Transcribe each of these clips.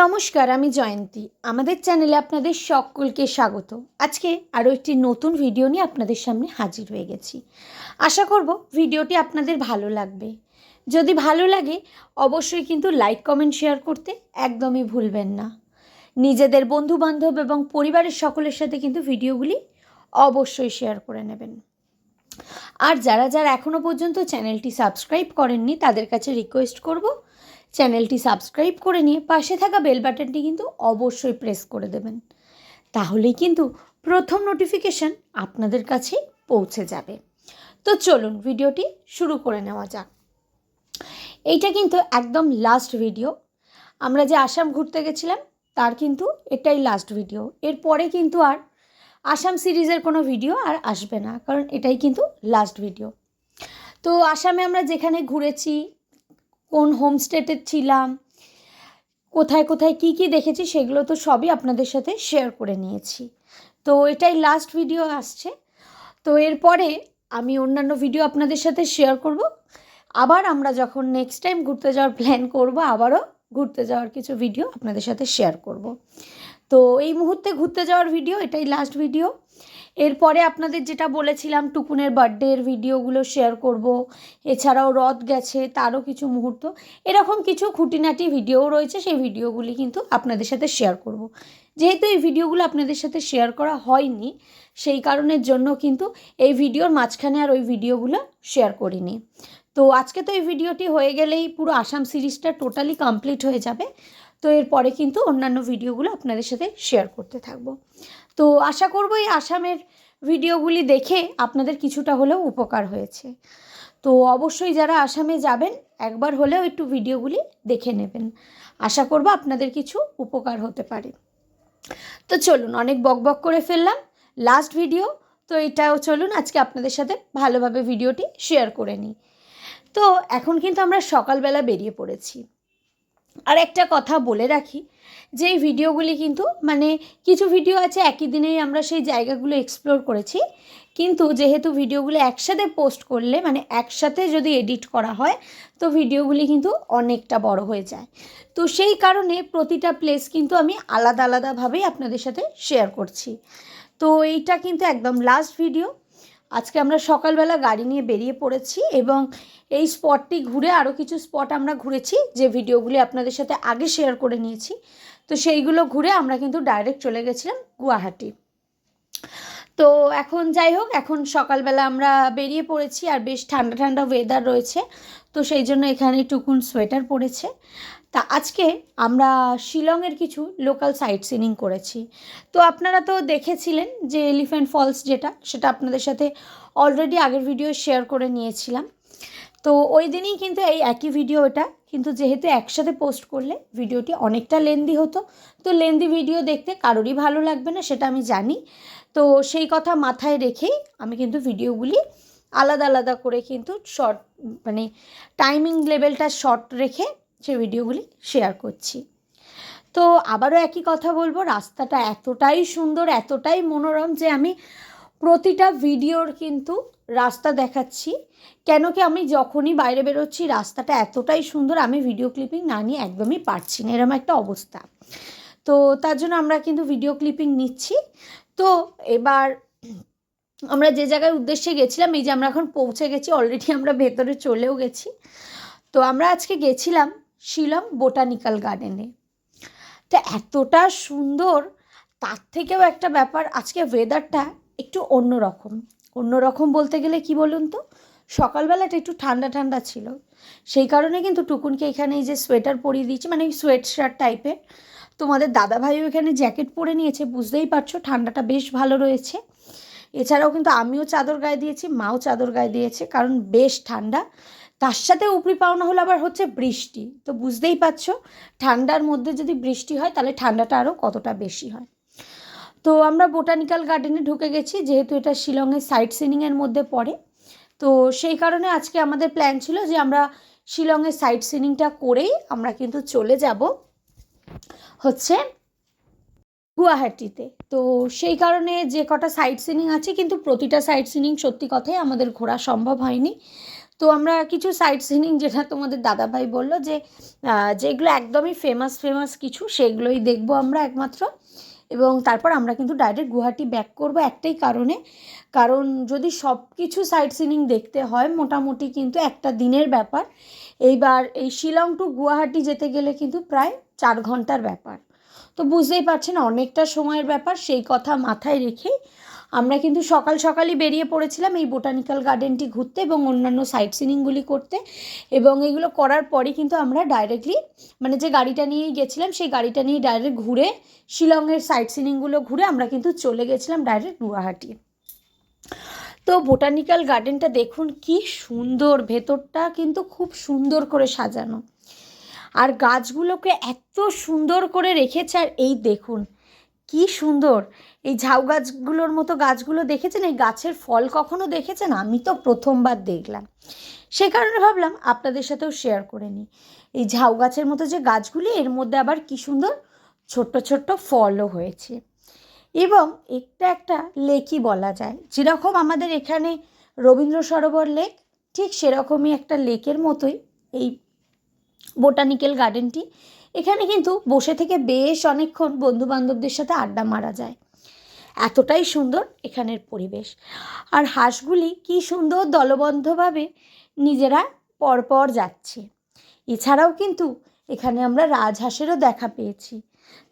নমস্কার, আমি জয়ন্তী। আমাদের চ্যানেলে আপনাদের সকলকে স্বাগত। আজকে আরও একটি নতুন ভিডিও নিয়ে আপনাদের সামনে হাজির হয়ে গেছি। আশা করব ভিডিওটি আপনাদের ভালো লাগবে। যদি ভালো লাগে, অবশ্যই কিন্তু লাইক, কমেন্ট, শেয়ার করতে একদমই ভুলবেন না। নিজেদের বন্ধু বান্ধব এবং পরিবারের সকলের সাথে কিন্তু ভিডিওগুলি অবশ্যই শেয়ার করে নেবেন। আর যারা যারা এখনও পর্যন্ত চ্যানেলটি সাবস্ক্রাইব করেননি, তাদের কাছে রিকোয়েস্ট করব চ্যানেলটি সাবস্ক্রাইব করে নিয়ে পাশে থাকা বেল বাটনটি কিন্তু অবশ্যই প্রেস করে দেবেন। তাহলেই কিন্তু প্রথম নোটিফিকেশান আপনাদের কাছে পৌঁছে যাবে। তো চলুন ভিডিওটি শুরু করে নেওয়া যাক। এইটা কিন্তু একদম লাস্ট ভিডিও আমরা যে আসাম ঘুরতে গেছিলাম, তার কিন্তু এটাই লাস্ট ভিডিও এরপরে কিন্তু আর আসাম সিরিজের কোনো ভিডিও আর আসবে না, কারণ এটাই কিন্তু লাস্ট ভিডিও তো আসামে আমরা যেখানে ঘুরেছি কোন হোমস্টেতে ছিলাম, কোথায় কোথায় কি কি দেখেছি সেগুলো তো সবই আপনাদের সাথে শেয়ার করে নিয়েছি। তো এটাই লাস্ট ভিডিও আসছে। তো এরপরে আমি অন্যান্য ভিডিও আপনাদের সাথে শেয়ার করব। আবার আমরা যখন নেক্সট টাইম ঘুরতে যাওয়ার প্ল্যান করব, আবারও ঘুরতে যাওয়ার কিছু ভিডিও আপনাদের সাথে শেয়ার করব। তো এই মুহূর্তে ঘুরতে যাওয়ার ভিডিও এটাই লাস্ট ভিডিও এরপরে আপনাদের যেটা বলেছিলাম, টুকুনের বার্থডের ভিডিওগুলো শেয়ার করব। এছাড়াও রথ গেছে, তারও কিছু মুহূর্ত। এরকম কিছু খুঁটিনাটি ভিডিও রয়েছে, সেই ভিডিওগুলি কিন্তু আপনাদের সাথে শেয়ার করব। যেহেতু এই ভিডিওগুলো আপনাদের সাথে শেয়ার করা হয়নি, সেই কারণের জন্য কিন্তু এই ভিডিওর মাঝখানে আর ওই ভিডিওগুলো শেয়ার করিনি। তো আজকে তো এই ভিডিওটি হয়ে গেলেই পুরো আসাম সিরিজটা টোটালি কমপ্লিট হয়ে যাবে। তো এরপরে কিন্তু অন্যান্য ভিডিওগুলো আপনাদের সাথে শেয়ার করতে থাকব। তো আশা করব এই আসামের ভিডিওগুলি দেখে আপনাদের কিছুটা হলেও উপকার হয়েছে। তো অবশ্যই যারা আসামে যাবেন, একবার হলেও একটু ভিডিওগুলি দেখে নেবেন। আশা করব আপনাদের কিছু উপকার হতে পারে। তো চলুন, অনেক বক বক করে ফেললাম। লাস্ট ভিডিও, তো এটাও চলুন, আজকে আপনাদের সাথে ভালোভাবে ভিডিওটি শেয়ার করে নিই। তো এখন কিন্তু আমরা সকালবেলা বেরিয়ে পড়েছি। আর একটা কথা বলে রাখি, যে এই ভিডিওগুলি কিন্তু মানে কিছু ভিডিও আছে একই দিনেই আমরা সেই জায়গাগুলো এক্সপ্লোর করেছি, কিন্তু যেহেতু ভিডিওগুলো একসাথে পোস্ট করলে মানে একসাথে যদি এডিট করা হয়, তো ভিডিওগুলি কিন্তু অনেকটা বড় হয়ে যায়। তো সেই কারণে প্রতিটা প্লেস কিন্তু আমি আলাদা আলাদাভাবেই আপনাদের সাথে শেয়ার করছি। তো এইটা কিন্তু একদম লাস্ট ভিডিও আজকে আমরা সকালবেলা গাড়ি নিয়ে বেরিয়ে পড়েছি এবং এই স্পটটি ঘুরে আরও কিছু স্পট আমরা ঘুরেছি, যে ভিডিওগুলি আপনাদের সাথে আগে শেয়ার করে নিয়েছি। তো সেইগুলো ঘুরে আমরা কিন্তু ডাইরেক্ট চলে গেছিলাম গুয়াহাটি। তো এখন যাই হোক, এখন সকালবেলা আমরা বেরিয়ে পড়েছি আর বেশ ঠান্ডা ঠান্ডা ওয়েদার রয়েছে, তো সেই জন্য এখানে টুকুন সোয়েটার পরেছে। তা আজকে আমরা শিলংয়ের কিছু লোকাল সাইট সিনিং করেছি। তো আপনারা তো দেখেছিলেন যে এলিফ্যান্ট ফলস যেটা, সেটা আপনাদের সাথে অলরেডি আগের ভিডিও শেয়ার করে নিয়েছিলাম। তো ওই দিনই কিন্তু এই একই ভিডিও এটা, কিন্তু যেহেতু একসাথে পোস্ট করলে ভিডিওটি অনেকটা লেন্দি হতো, তো লেন্দি ভিডিও দেখতে কারোরই ভালো লাগবে না, সেটা আমি জানি। তো সেই কথা মাথায় রেখেই আমি কিন্তু ভিডিওগুলি আলাদা আলাদা করে কিন্তু শর্ট মানে টাইমিং লেভেলটা শর্ট রেখে সে ভিডিওগুলি শেয়ার করছি। তো আবারও একই কথা বলব, রাস্তাটা এতটাই সুন্দর, এতটাই মনোরম যে আমি প্রতিটা ভিডিওর কিন্তু রাস্তা দেখাচ্ছি। কেন কি আমি যখনই বাইরে বেরোচ্ছি, রাস্তাটা এতটাই সুন্দর, আমি ভিডিও ক্লিপিং না নিয়ে একদমই পারছি না। এরকম একটা অবস্থা। তো তার জন্য আমরা কিন্তু ভিডিও ক্লিপিং নিচ্ছি। তো এবার আমরা যে জায়গায় উদ্দেশ্যে গেছিলাম, এই যে আমরা এখন পৌঁছে গেছি অলরেডি আমরা ভেতরে চলেও গেছি। তো আমরা আজকে গেছিলাম শিলং বোটানিক্যাল গার্ডেনে। তো এতটা সুন্দর, তার থেকেও একটা ব্যাপার, আজকে ওয়েদারটা একটু অন্যরকম। অন্যরকম বলতে গেলে কি বলুন তো? সকালবেলাটা একটু ঠান্ডা ঠান্ডা ছিল। সেই কারণে কিন্তু টুকুনকে এখানে এই যে সোয়েটার পরিয়ে দিয়েছি মানে সোয়েট শার্ট টাইপের তোমাদের দাদাভাইও এখানে জ্যাকেট পরে নিয়েছে, বুঝতেই পারছ, ঠান্ডাটা বেশ ভালো রয়েছে। এছাড়াও কিন্তু আমিও চাদর গায়ে দিয়েছি, মাও চাদর গায়ে দিয়েছে, কারণ বেশ ঠান্ডা। তার সাথে উপরি পাওনা হলো আবার হচ্ছে বৃষ্টি। তো বুঝতেই পারছ, ঠান্ডার মধ্যে যদি বৃষ্টি হয়, তাহলে ঠান্ডাটা আরও কতটা বেশি হয়। তো আমরা বোটানিক্যাল গার্ডেনে ঢুকে গেছি, যেহেতু এটা শিলংয়ের সাইট সিনিংয়ের মধ্যে পড়ে। তো সেই কারণে আজকে আমাদের প্ল্যান ছিল যে আমরা শিলংয়ের সাইট সিনিংটা করেই আমরা কিন্তু চলে যাব হচ্ছে গুয়াহাটিতে। তো সেই কারণে যে কটা সাইট সিনিং আছে, কিন্তু প্রতিটা সাইট সিনিং সত্যি কথাই আমাদের ঘোরা সম্ভব হয়নি। তো আমরা কিছু সাইট সিনিং যেটা তোমাদের দাদাভাই বলল যে যেগুলো একদমই ফেমাস ফেমাস কিছু, সেগুলোই দেখব আমরা একমাত্র। এবং তারপর আমরা কিন্তু ডাইরেক্ট গুয়াহাটি ব্যাক করব একটাই কারণে। কারণ যদি সব কিছু সাইট সিনিং দেখতে হয়, মোটামুটি কিন্তু একটা দিনের ব্যাপার। এইবার এই শিলং টু গুয়াহাটি যেতে গেলে কিন্তু প্রায় চার ঘণ্টার ব্যাপার। তো বুঝতেই পারছেন, অনেকটা সময়ের ব্যাপার, সেই কথা মাথায় রেখেই আমরা কিন্তু সকাল সকালই বেরিয়ে পড়েছিলাম এই বোটানিক্যাল গার্ডেনটি ঘুরতে এবং অন্যান্য সাইট সিনিংগুলি করতে। এবং এগুলো করার পরে কিন্তু আমরা ডাইরেক্টলি মানে যে গাড়িটা নিয়েই গেছিলাম, সেই গাড়িটা নিয়ে ডাইরেক্ট ঘুরে শিলংয়ের সাইট সিনিংগুলো ঘুরে আমরা কিন্তু চলে গেছিলাম ডাইরেক্ট গুয়াহাটি। তো বোটানিক্যাল গার্ডেনটা দেখুন কি সুন্দর, ভেতরটা কিন্তু খুব সুন্দর করে সাজানো। আর গাছগুলোকে এত সুন্দর করে রেখেছে, আর এই দেখুন কি সুন্দর। এই ঝাউ গাছগুলোর মতো গাছগুলো দেখেছেন? এই গাছের ফল কখনো দেখেছেন? আমি তো প্রথমবার দেখলাম। সে কারণে ভাবলাম আপনাদের সাথেও শেয়ার করে নিই। এই ঝাউ গাছের মতো যে গাছগুলি, এর মধ্যে আবার কি সুন্দর ছোট্ট ছোট্ট ফলও হয়েছে। এবং একটা একটা লেকই বলা যায়। যেরকম আমাদের এখানে রবীন্দ্র সরোবর লেক, ঠিক সেরকমই একটা লেকের মতোই এই বোটানিক্যাল গার্ডেনটি এখানে কিন্তু বসে থেকে বেশ অনেকক্ষণ বন্ধু বান্ধবদের সাথে আড্ডা মারা যায়। এতটাই সুন্দর এখানের পরিবেশ। আর হাঁসগুলি কি সুন্দর দলবদ্ধভাবে নিজেরা পরপর যাচ্ছে। এছাড়াও কিন্তু এখানে আমরা রাজহাঁসেরও দেখা পেয়েছি।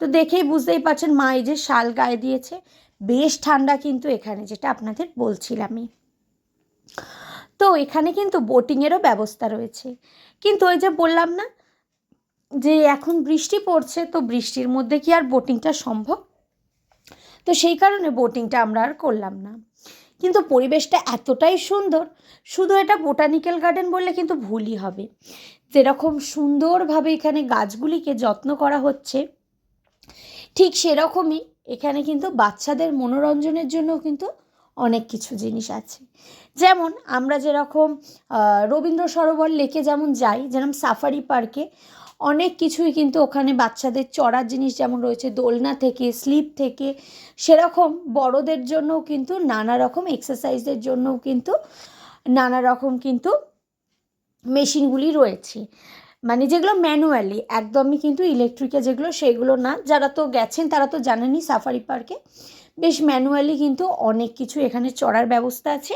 তো দেখেই বুঝতেই পারছেন, মা এই যে শাল গায়ে দিয়েছে, বেশ ঠান্ডা কিন্তু এখানে, যেটা আপনাদের বলছিলামই। তো এখানে কিন্তু বোটিংয়েরও ব্যবস্থা রয়েছে। কিন্তু ওই যে বললাম না যে এখন বৃষ্টি পড়ছে, তো বৃষ্টির মধ্যে কি আর বোটিংটা সম্ভব? তো সেই কারণে বোটিংটা আমরা আর করলাম না। কিন্তু পরিবেশটা এতটাই সুন্দর, শুধু এটা বোটানিক্যাল গার্ডেন বললে কিন্তু ভুলই হবে। যেরকম সুন্দরভাবে এখানে গাছগুলিকে যত্ন করা হচ্ছে, ঠিক সেরকমই এখানে কিন্তু বাচ্চাদের মনোরঞ্জনের জন্য কিন্তু অনেক কিছু জিনিস আছে। যেমন আমরা যেরকম রবীন্দ্র সরোবর লেকে যেমন যাই, যেরকম সাফারি পার্কে অনেক কিছুই কিন্তু ওখানে বাচ্চাদের চড়ার জিনিস যেমন রয়েছে, দোলনা থেকে, স্লিপ থেকে, সেরকম বড়দের জন্যও কিন্তু নানা রকম এক্সারসাইজের জন্যও কিন্তু নানা রকম কিন্তু মেশিনগুলি রয়েছে। মানে যেগুলো ম্যানুয়ালি একদমই কিন্তু ইলেকট্রিকে যেগুলো, সেগুলো না। যারা তো গেছেন, তারা তো জানেনই সাফারি পার্কে বেশ ম্যানুয়ালি কিন্তু অনেক কিছু এখানে চড়ার ব্যবস্থা আছে।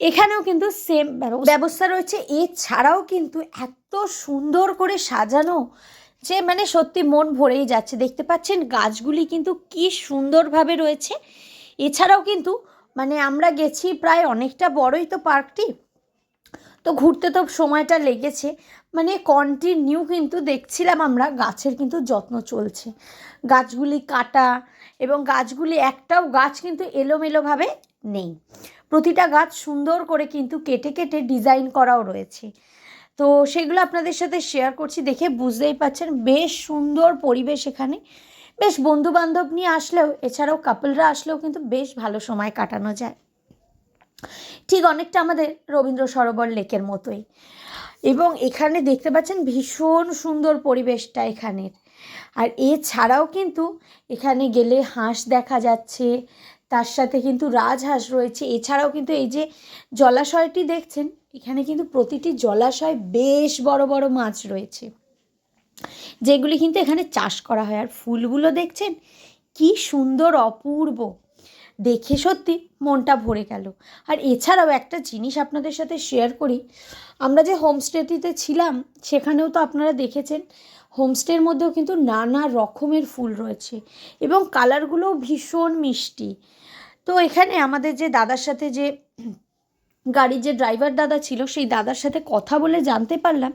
এখানেও কিন্তু সেম ব্যবস্থা রয়েছে। এছাড়াও কিন্তু এত সুন্দর করে সাজানো যে মানে সত্যি মন ভরেই যাচ্ছে। দেখতে পাচ্ছেন গাছগুলি কিন্তু কি সুন্দরভাবে রয়েছে। এছাড়াও কিন্তু মানে আমরা গেছি প্রায় অনেকটা বড়ই তো পার্কটি। তো ঘুরতে তো সময়টা লেগেছে। মানে কন্টিনিউ কিন্তু দেখছিলাম আমরা গাছের কিন্তু যত্ন চলছে। গাছগুলি কাটা এবং গাছগুলি একটাও গাছ কিন্তু এলোমেলোভাবে নেই। প্রতিটা গাছ সুন্দর করে কিন্তু কেটে কেটে ডিজাইন করাও রয়েছে। তো সেগুলো আপনাদের সাথে শেয়ার করছি দেখে বুঝতেই পারছেন, বেশ সুন্দর পরিবেশ এখানে। বেশ বন্ধু বান্ধব নিয়ে আসলেও, এছাড়াও কাপলরা আসলেও কিন্তু বেশ ভালো সময় কাটানো যায়। ঠিক অনেকটা আমাদের রবীন্দ্র সরোবর লেকের মতোই। এবং এখানে দেখতে পাচ্ছেন ভীষণ সুন্দর পরিবেশটা এখানের। আর এছাড়াও কিন্তু এখানে গেলে হাঁস দেখা যাচ্ছে তার সাথে কিন্তু রাজহাঁস রয়েছে। এছাড়াও কিন্তু এই যে জলাশয়টি দেখছেন, এখানে কিন্তু প্রতিটি জলাশয় বেশ বড় বড় মাছ রয়েছে। যেগুলি কিন্তু এখানে চাষ করা হয়। আর ফুলগুলো দেখছেন? কি সুন্দর, অপূর্ব। দেখে সত্যি মনটা ভরে গেল। আর এছাড়াও একটা জিনিস আপনাদের সাথে শেয়ার করি। আমরা যে হোমস্টেটিতে ছিলাম, সেখানেও তো আপনারা দেখেছেন হোমস্টের মধ্যেও কিন্তু নানা রকমের ফুল রয়েছে এবং কালারগুলোও ভীষণ মিষ্টি। তো এখানে আমাদের যে দাদার সাথে যে গাড়ির যে ড্রাইভার দাদা ছিল, সেই দাদার সাথে কথা বলে জানতে পারলাম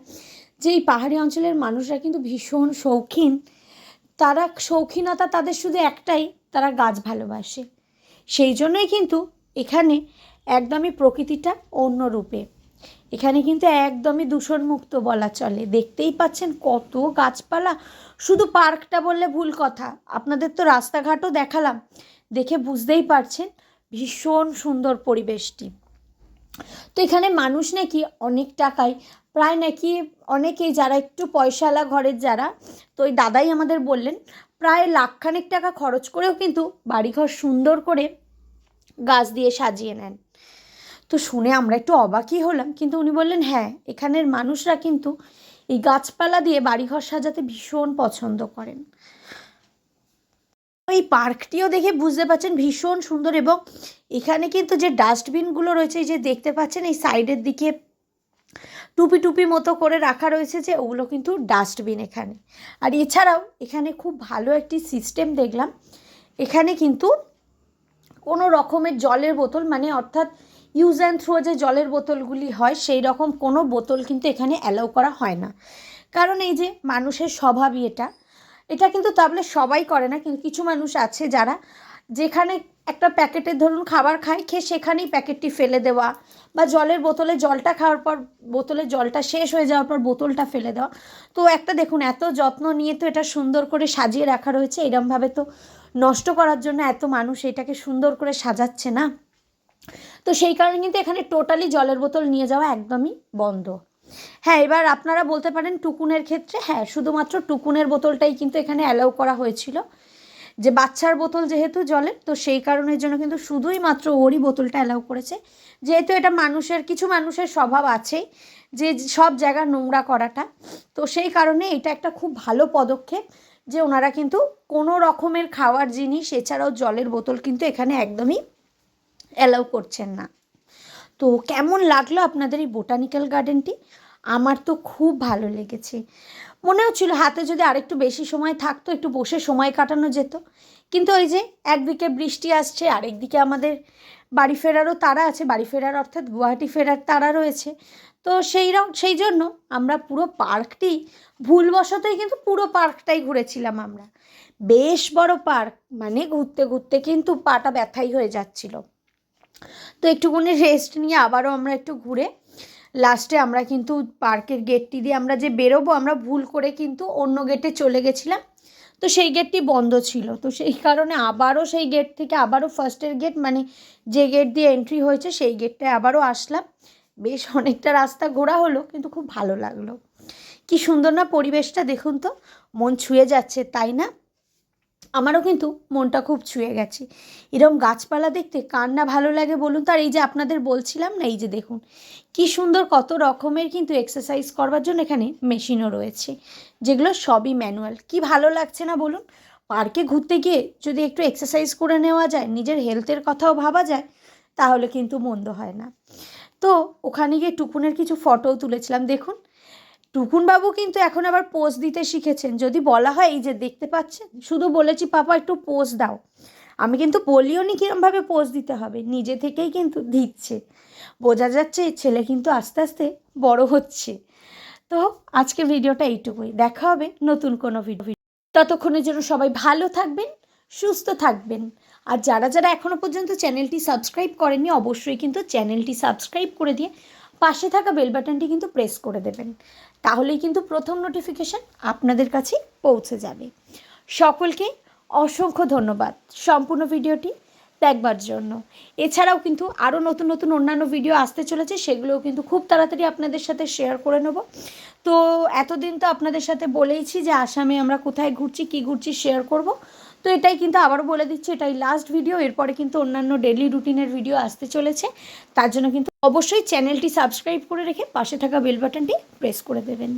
যে এই পাহাড়ি অঞ্চলের মানুষরা কিন্তু ভীষণ শৌখিন। তারা শৌখিনতা তাদের শুধু একটাই, তারা গাছ ভালোবাসে। সেই জন্যই কিন্তু এখানে একদমই প্রকৃতিটা অন্য রূপে এখানে কিন্তু একদমই দূষণমুক্ত বলা চলে। দেখতেই পাচ্ছেন কত গাছপালা। শুধু পার্কটা বললে ভুল কথা। আপনাদের তো রাস্তাঘাটও দেখালাম। দেখে বুঝতেই পারছেন ভীষণ সুন্দর পরিবেশটি। তো এখানে মানুষ নাকি অনেক টাকায়, প্রায় নাকি অনেকেই যারা একটু পয়সাওয়ালা ঘরের যারা, তো ওই দাদাই আমাদের বললেন, প্রায় লাখখানেক টাকা খরচ করেও কিন্তু বাড়িঘর সুন্দর করে গাছ দিয়ে সাজিয়ে নেন। তো শুনে আমরা একটু অবাকই হলাম, কিন্তু উনি বললেন হ্যাঁ এখানের মানুষরা কিন্তু এই গাছপালা দিয়ে বাড়িঘর সাজাতে ভীষণ পছন্দ করেন। এই পার্কটিও দেখে বুঝতে পারছেন ভীষণ সুন্দর এবং এখানে কিন্তু যে ডাস্টবিনগুলো রয়েছে, এই যে দেখতে পাচ্ছেন, এই সাইডের দিকে টুপি টুপি মতো করে রাখা রয়েছে যে ওগুলো কিন্তু ডাস্টবিন এখানে। আর এছাড়াও এখানে খুব ভালো একটি সিস্টেম দেখলাম, এখানে কিন্তু কোনো রকমের জলের বোতল মানে অর্থাৎ ইউজ অ্যান্ড থ্রো যে জলের বোতলগুলি হয়, সেই রকম কোনো বোতল কিন্তু এখানে অ্যালাউ করা হয় না। কারণ এই যে মানুষের স্বভাবই এটা এটা কিন্তু তাহলে সবাই করে না, কিন্তু কিছু মানুষ আছে যারা যেখানে একটা প্যাকেটের ধরুন খাবার খায়, খেয়ে সেখানেই প্যাকেটটি ফেলে দেওয়া বা জলের বোতলে জলটা খাওয়ার পর, বোতলে জলটা শেষ হয়ে যাওয়ার পর বোতলটা ফেলে দেওয়া। তো একটা দেখুন, এত যত্ন নিয়ে তো এটা সুন্দর করে সাজিয়ে রাখা রয়েছে, এরমভাবে তো নষ্ট করার জন্য এত মানুষ এটাকে সুন্দর করে সাজাচ্ছে না। তো সেই কারণে কিন্তু এখানে টোটালি জলের বোতল নিয়ে যাওয়া একদমই বন্ধ। হ্যাঁ এবার আপনারা বলতে পারেন টুকুনের ক্ষেত্রে হ্যাঁ শুধুমাত্র টুকুনের বোতলটাই কিন্তু এখানে অ্যালাউ করা হয়েছিল। যে বাচ্চার বোতল যেহেতু জলের, তো সেই কারণের জন্য কিন্তু শুধুই মাত্র ওরই বোতলটা অ্যালাউ করেছে। যেহেতু এটা মানুষের, কিছু মানুষের স্বভাব আছেই যে সব জায়গা নোংরা করাটা, তো সেই কারণে এটা একটা খুব ভালো পদক্ষেপ যে ওনারা কিন্তু কোনো রকমের খাওয়ার জিনিস, এছাড়াও জলের বোতল কিন্তু এখানে একদমই অ্যালাউ করছেন না। তো কেমন লাগল আপনাদের এই বোটানিক্যাল গার্ডেনটি আমার তো খুব ভালো লেগেছে। মনে হচ্ছিল হাতে যদি আরেকটু বেশি সময় থাকতো, একটু বসে সময় কাটানো যেত। কিন্তু ওই যে একদিকে বৃষ্টি আসছে আরেকদিকে আমাদের বাড়ি ফেরারও তারা আছে। বাড়ি ফেরার অর্থাৎ গুয়াহাটি ফেরার তারা রয়েছে। তো সেই সেই জন্য আমরা পুরো পার্কটি ভুলবশতই কিন্তু পুরো পার্কটাই ঘুরেছিলাম আমরা। বেশ বড় পার্ক মানে ঘুরতে ঘুরতে কিন্তু পাটা ব্যথাই হয়ে যাচ্ছিল। তো একটুখানি রেস্ট নিয়ে আবারও আমরা একটু ঘুরে লাস্টে আমরা কিন্তু পার্কের গেটটি দিয়ে আমরা যে বেরোবো, আমরা ভুল করে কিন্তু অন্য গেটে চলে গেছিলাম। তো সেই গেটটি বন্ধ ছিল। তো সেই কারণে আবারও সেই গেট থেকে আবারও ফার্স্টের গেট মানে যে গেট দিয়ে এন্ট্রি হয়েছে, সেই গেটটায় আবারও আসলাম। বেশ অনেকটা রাস্তা ঘোরা হলো, কিন্তু খুব ভালো লাগল। কি সুন্দর না পরিবেশটা, দেখুন তো। মন ছুঁয়ে যাচ্ছে, তাই না? আমারও কিন্তু মনটা খুব ছুঁয়ে গেছে। এরম গাছপালা দেখতে কার না ভালো লাগে বলুন তো? আর এই যে আপনাদের বলছিলাম না, এই যে দেখুন, কি সুন্দর কত রকমের কিন্তু এক্সারসাইজ করবার জন্য এখানে মেশিনও রয়েছে, যেগুলো সবই ম্যানুয়াল কি ভালো লাগছে না বলুন? পার্কে ঘুরতে গিয়ে যদি একটু এক্সারসাইজ করে নেওয়া যায়, নিজের হেলথের কথাও ভাবা যায়, তাহলে কিন্তু মন্দ হয় না। তো ওখানে গিয়ে টুকুনের কিছু ফটোও তুলেছিলাম, দেখুন টুকুনবাবু কিন্তু এখন আবার পোজ দিতে শিখেছেন। যদি বলা হয় এই যে দেখতে পাচ্ছেন, শুধু বলেছি, পাপা, একটু পোজ দাও। আমি কিন্তু বলিও নি কীরমভাবে পোজ দিতে হবে, নিজে থেকেই কিন্তু দিচ্ছে। বোঝা যাচ্ছে, ছেলে কিন্তু আস্তে আস্তে বড় হচ্ছে। তো আজকের ভিডিওটা এইটুকুই। দেখা হবে নতুন কোনো ভিডিও ততক্ষণের জন্য সবাই ভালো থাকবেন, সুস্থ থাকবেন। আর যারা যারা এখনও পর্যন্ত চ্যানেলটি সাবস্ক্রাইব করেনি অবশ্যই কিন্তু চ্যানেলটি সাবস্ক্রাইব করে দিয়ে পাশে থাকা বেল বাটনটি কিন্তু প্রেস করে দেবেন। তাহলেই কিন্তু প্রথম নোটিফিকেশান আপনাদের কাছে পৌঁছে যাবে। সকলকে অসংখ্য ধন্যবাদ সম্পূর্ণ ভিডিওটি দেখবার জন্য। এছাড়াও কিন্তু আরও নতুন নতুন অন্যান্য ভিডিও আসতে চলেছে, সেগুলোও কিন্তু খুব তাড়াতাড়ি আপনাদের সাথে শেয়ার করে নেব। তো এতদিন তো আপনাদের সাথে বলেইছি যে আসামে আমরা কোথায় ঘুরছি, কী ঘুরছি শেয়ার করব। তো এটাই কিন্তু আবারও বলে দিচ্ছি, এটাই লাস্ট ভিডিও এরপরে কিন্তু অন্যান্য ডেলি রুটিনের ভিডিও আসতে চলেছে। তার জন্য কিন্তু অবশ্যই চ্যানেলটি সাবস্ক্রাইব করে রেখে পাশে থাকা বেল বাটনটি প্রেস করে দেবেন।